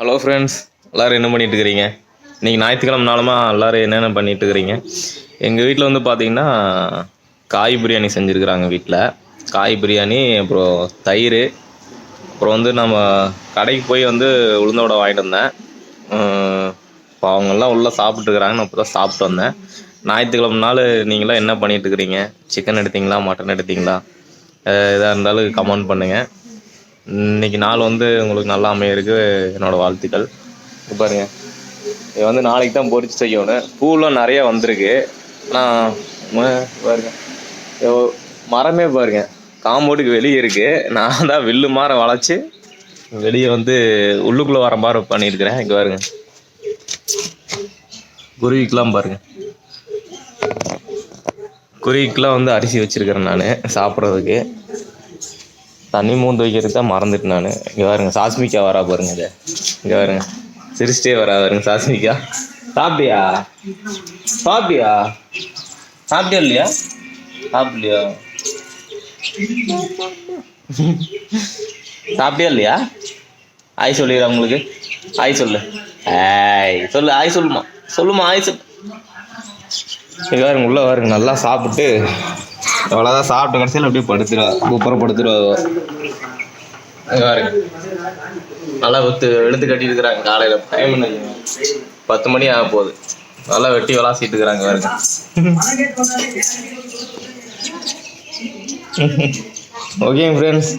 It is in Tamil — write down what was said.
ஹலோ ஃப்ரெண்ட்ஸ் எல்லோரும் என்ன பண்ணிட்டு இருக்கிறீங்க இன்றைக்கி ஞாயிற்றுக்கிழமை நாளுமா எல்லோரும் என்னென்ன பண்ணிட்டு இருக்கிறீங்க எங்கள் வீட்டில் வந்து பார்த்தீங்கன்னா காய் பிரியாணி செஞ்சுருக்குறாங்க வீட்டில் காய் பிரியாணி அப்புறம் தயிர். அப்புறம் வந்து நம்ம கடைக்கு போய் வந்து உளுந்த வடை வாங்கிட்டு வந்தேன். இப்போ அவங்கெல்லாம் உள்ளே சாப்பிட்டுருக்குறாங்க. நான் இப்போ தான் சாப்பிட்டு வந்தேன். ஞாயிற்றுக்கிழமை நாள் நீங்களாம் என்ன பண்ணிட்டு இருக்கிறீங்க சிக்கன் எடுத்தீங்களா? மட்டன் எடுத்தீங்களா? எதாக இருந்தாலும் கமெண்ட் பண்ணுங்கள் இன்னைக்கு நாள் வந்து உங்களுக்கு நல்லா அமையிருக்கு என்னோட வாழ்த்துக்கள். பாருங்க. இது வந்து நாளைக்கு தான் பொறிச்சு செய்யணும். பூலாம் நிறைய வந்திருக்கு. நான் பாருங்க. மரமே பாருங்க. காம்பவுண்டுக்கு வெளியே இருக்கு. நான் தான் வில்லு மாற வளைச்சு வெளியே வந்து உள்ளுக்குள்ள வர மாதிரி பண்ணியிருக்கிறேன். இங்கே பாருங்க. குருவிக்கெலாம் பாருங்க. குருவிக்கெலாம் வந்து அரிசி வச்சிருக்கிறேன் நான் சாப்பிட்றதுக்கு. தண்ணி மூந்து வைக்கிறது தான் மறந்துட்டு நான். இங்கே பாருங்க சாஸ்மிக்கா வரா பாருங்க இதை இங்கே பாருங்க சிரிச்சிட்டே வரா பாருங்க சாஸ்மிக்கா சாப்பிட்டியா? சாப்பிட்டியா? சாப்பிட்டியா இல்லையா? சாப்பிடலையா சாப்பிட்டியா இல்லையா? ஆய் சொல்லிடுறா உங்களுக்கு. ஆய் சொல்லு. ஆய் சொல்லு ஆய் சொல்லுமா. சொல்லுமா ஆய் சொல் இங்க பாருங்க உள்ள பாருங்க நல்லா சாப்பிட்டு அவ்வளோதான் சாப்பிட்ட கடைசியில் அப்படியே படுத்துருவா. சூப்பராக படுத்துருவா பாருங்க. நல்லா வெத்து எடுத்து கட்டியிருக்கிறாங்க காலையில. டைம்? பத்து மணி ஆக போகுது. நல்லா வெட்டி விளாசிட்டு இருக்கிறாங்க பாருங்க. ஓகேங்க ஃப்ரெண்ட்ஸ்